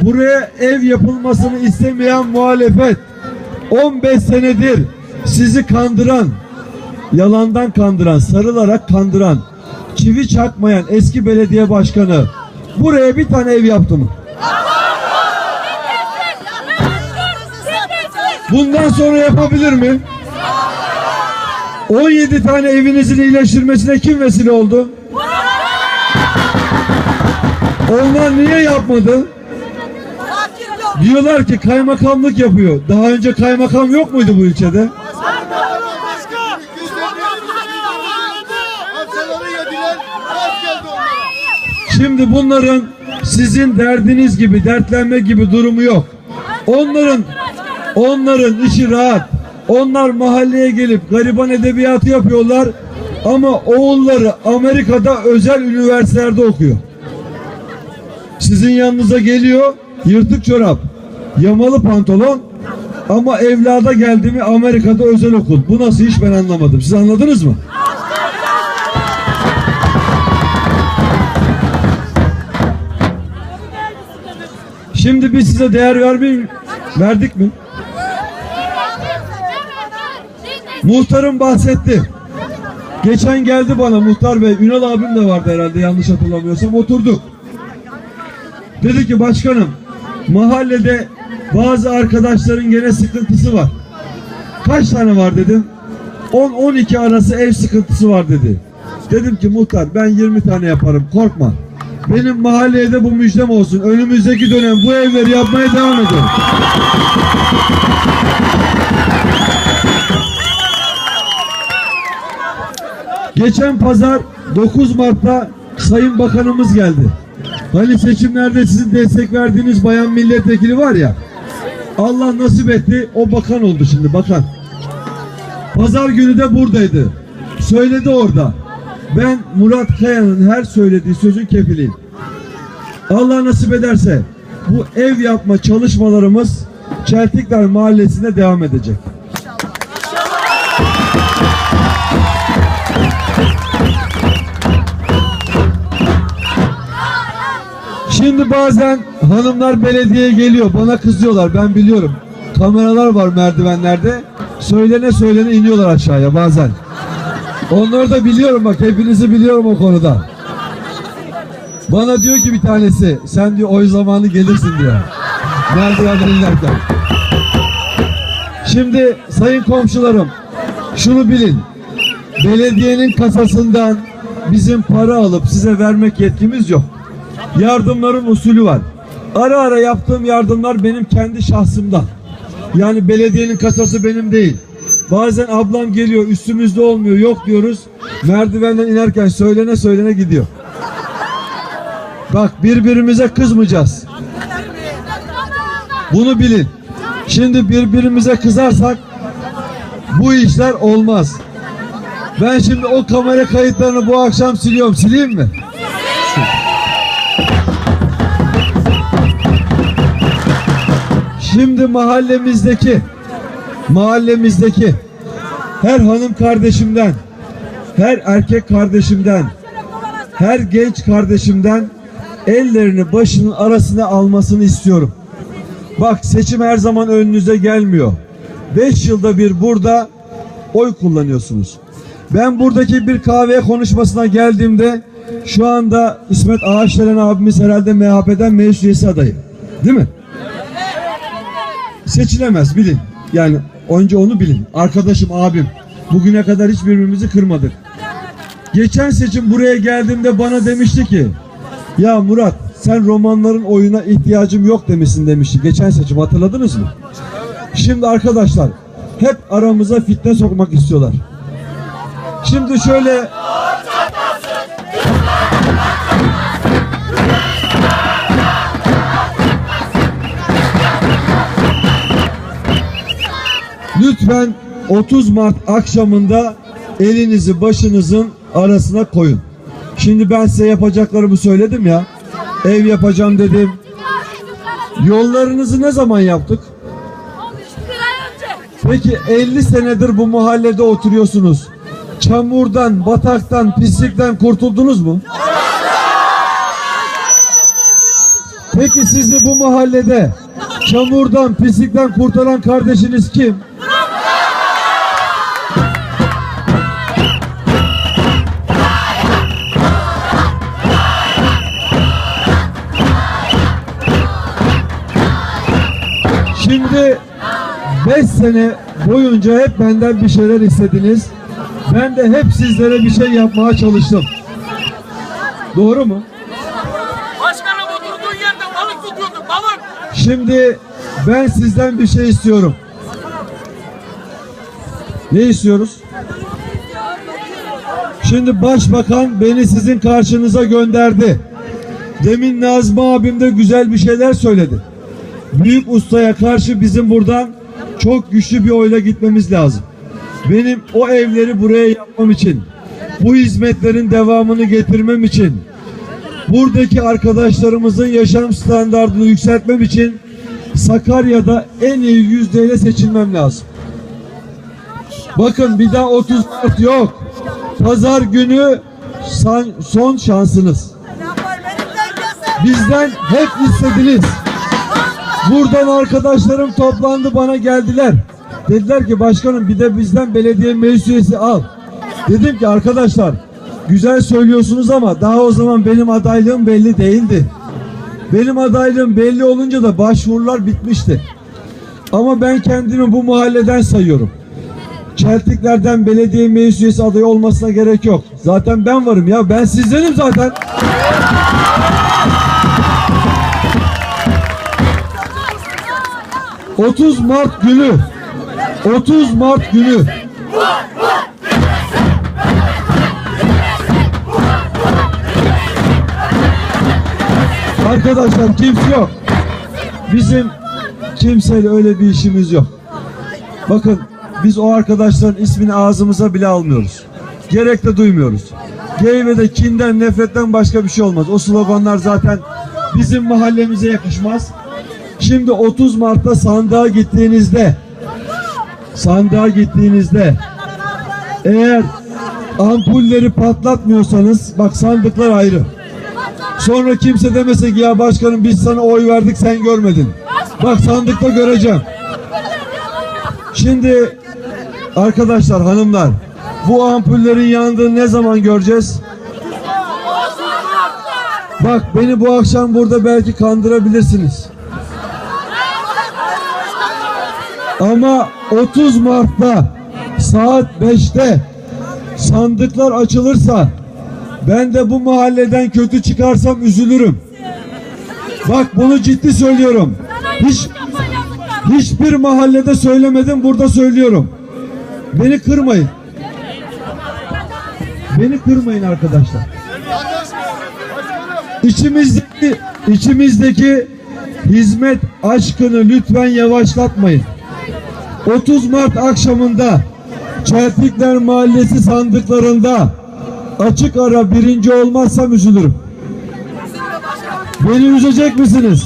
buraya ev yapılmasını istemeyen muhalefet 15 senedir sizi kandıran, yalandan kandıran, sarılarak kandıran, çivi çakmayan eski belediye başkanı buraya bir tane ev yaptı mı? Bundan sonra yapabilir mi? 17 tane evinizin iyileştirmesine kim vesile oldu? Onlar niye yapmadı? Diyorlar ki kaymakamlık yapıyor. Daha önce kaymakam yok muydu bu ilçede? Şimdi bunların sizin derdiniz gibi, dertlenme gibi durumu yok. Onların onların işi rahat. Onlar mahalleye gelip gariban edebiyatı yapıyorlar ama oğulları Amerika'da özel üniversitelerde okuyor. Sizin yanınıza geliyor yırtık çorap, yamalı pantolon ama evlada geldi mi Amerika'da özel okul. Bu nasıl iş ben anlamadım. Siz anladınız mı? Şimdi biz size değer vermeyi verdik mi? Muhtarım bahsetti. Geçen geldi bana muhtar bey, Ünal abim de vardı herhalde yanlış hatırlamıyorsam oturduk. Dedi ki başkanım mahallede bazı arkadaşların gene sıkıntısı var. Kaç tane var dedim. 10-12 arası ev sıkıntısı var dedi. Dedim ki muhtar ben 20 tane yaparım korkma. Benim mahalleye de bu müjdem olsun. Önümüzdeki dönem bu evleri yapmaya devam edelim. Geçen pazar 9 Mart'ta Sayın Bakanımız geldi. Hani seçimlerde sizin destek verdiğiniz bayan milletvekili var ya. Allah nasip etti o bakan oldu şimdi bakan. Pazar günü de buradaydı. Söyledi orada. Ben Murat Kaya'nın her söylediği sözün kefiliyim. Allah nasip ederse bu ev yapma çalışmalarımız Çeltikler Mahallesi'nde devam edecek. Şimdi bazen hanımlar belediyeye geliyor bana kızıyorlar ben biliyorum. Kameralar var merdivenlerde. Söylene söylene iniyorlar aşağıya bazen. Onları da biliyorum bak hepinizi biliyorum o konuda. Bana diyor ki bir tanesi sen diyor oy zamanı gelirsin diyor. Merdivenden inerken. Şimdi sayın komşularım şunu bilin. Belediyenin kasasından bizim para alıp size vermek yetkimiz yok. Yardımların usulü var. Ara ara yaptığım yardımlar benim kendi şahsımdan. Yani belediyenin kasası benim değil. Bazen ablam geliyor üstümüzde olmuyor yok diyoruz. Merdivenden inerken söylene söylene gidiyor. Bak birbirimize kızmayacağız. Bunu bilin. Şimdi birbirimize kızarsak bu işler olmaz. Ben şimdi o kamera kayıtlarını bu akşam siliyorum. Sileyim mi? Şimdi mahallemizdeki mahallemizdeki her hanım kardeşimden, her erkek kardeşimden, her genç kardeşimden ellerini başının arasına almasını istiyorum. Bak seçim her zaman önünüze gelmiyor. Beş yılda bir burada oy kullanıyorsunuz. Ben buradaki bir kahve konuşmasına geldiğimde şu anda İsmet Ağaçdelen abimiz herhalde MHP'den meclis üyesi adayı. Değil mi? Seçilemez bilin. Yani önce onu bilin. Arkadaşım, abim. Bugüne kadar hiç birbirimizi kırmadık. Geçen seçim buraya geldiğimde bana demişti ki ya Murat sen romanların oyuna ihtiyacım yok demişsin demişti. Geçen seçim hatırladınız mı? Şimdi arkadaşlar hep aramıza fitne sokmak istiyorlar. Şimdi şöyle Lütfen 30 Mart akşamında elinizi başınızın arasına koyun. Şimdi ben size yapacaklarımı söyledim ya. Ev yapacağım dedim. Yollarınızı ne zaman yaptık? Peki 50 senedir bu mahallede oturuyorsunuz. Çamurdan, bataktan, pislikten kurtuldunuz mu? Peki sizi bu mahallede çamurdan, pislikten kurtaran kardeşiniz kim? Şimdi 5 sene boyunca hep benden bir şeyler istediniz. Ben de hep sizlere bir şey yapmaya çalıştım. Doğru mu? Başkanım oturduğun yerde balık tutuyordun balık. Şimdi ben sizden bir şey istiyorum. Ne istiyoruz? Şimdi başbakan beni sizin karşınıza gönderdi. Demin Nazmi abim de güzel bir şeyler söyledi. Büyük ustaya karşı bizim buradan çok güçlü bir oyla gitmemiz lazım. Benim o evleri buraya yapmam için, bu hizmetlerin devamını getirmem için, buradaki arkadaşlarımızın yaşam standartını yükseltmem için Sakarya'da en iyi yüzdeyle seçilmem lazım. Bakın bir daha 30 Mart yok. Pazar günü son şansınız. Bizden hep istediniz. Buradan arkadaşlarım toplandı bana geldiler. Dediler ki başkanım bir de bizden belediye meclis al. Dedim ki arkadaşlar güzel söylüyorsunuz ama daha o zaman benim adaylığım belli değildi. Benim adaylığım belli olunca da başvurular bitmişti. Ama ben kendimi bu mahalleden sayıyorum. Çeltiklerden belediye meclis adayı olmasına gerek yok. Zaten ben varım ya. Ben sizdenim zaten. ...30 Mart günü... ...30 Mart günü... Arkadaşlar kimse yok. Bizim kimseyle öyle bir işimiz yok. Bakın biz o arkadaşların ismini ağzımıza bile almıyoruz. Gerek de duymuyoruz. Geyve'de kinden nefretten başka bir şey olmaz. O sloganlar zaten bizim mahallemize yakışmaz. Şimdi 30 Mart'ta sandığa gittiğinizde sandığa gittiğinizde eğer ampulleri patlatmıyorsanız bak sandıklar ayrı. Sonra kimse demesin ki ya başkanım biz sana oy verdik sen görmedin. Bak sandıkta göreceğim. Şimdi arkadaşlar hanımlar bu ampullerin yandığını ne zaman göreceğiz? Bak beni bu akşam burada belki kandırabilirsiniz. Ama 30 Mart'ta saat 5'te sandıklar açılırsa ben de bu mahalleden kötü çıkarsam üzülürüm. Bak bunu ciddi söylüyorum. Hiç hiçbir mahallede söylemedim burada söylüyorum. Beni kırmayın. Beni kırmayın arkadaşlar. İçimizdeki içimizdeki hizmet aşkını lütfen yavaşlatmayın. 30 Mart akşamında Çeltikler Mahallesi sandıklarında açık ara birinci olmazsam üzülürüm. Beni üzecek misiniz?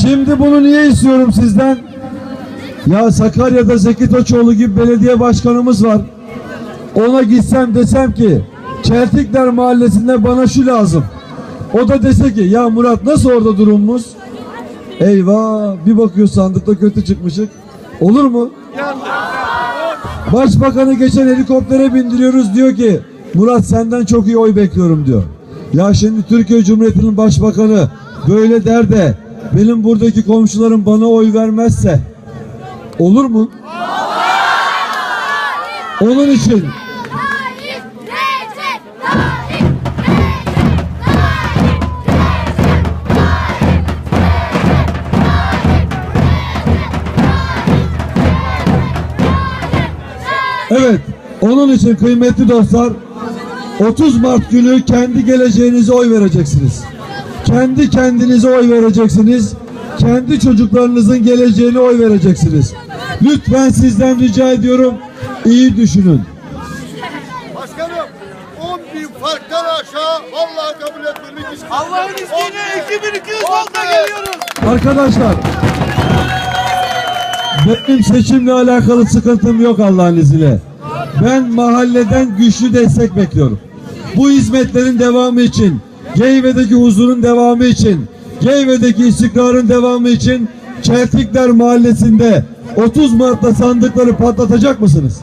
Şimdi bunu niye istiyorum sizden? Ya Sakarya'da Zeki Toçoğlu gibi belediye başkanımız var. Ona gitsem desem ki Çeltikler Mahallesi'nde bana şu lazım. O da dese ki ya Murat nasıl orada durumumuz? Eyvah bir bakıyor sandıkta kötü çıkmışık. Olur mu? Başbakanı geçen helikoptere bindiriyoruz diyor ki Murat senden çok iyi oy bekliyorum diyor. Ya şimdi Türkiye Cumhuriyeti'nin başbakanı böyle der de benim buradaki komşularım bana oy vermezse olur mu? Onun için Evet, onun için kıymetli dostlar 30 Mart günü kendi geleceğinize oy vereceksiniz. Kendi kendinize oy vereceksiniz. Kendi çocuklarınızın geleceğine oy vereceksiniz. Lütfen sizden rica ediyorum iyi düşünün. Başkanım 10 bin farktan aşağı vallahi kabul etmemek. Allah'ın izniyle 2200 volta geliyoruz. Arkadaşlar Benim seçimle alakalı sıkıntım yok Allah'ın izniyle. Ben mahalleden güçlü destek bekliyorum. Bu hizmetlerin devamı için, Geyve'deki huzurun devamı için, Geyve'deki istikrarın devamı için Çeltikler Mahallesi'nde 30 Mart'ta sandıkları patlatacak mısınız?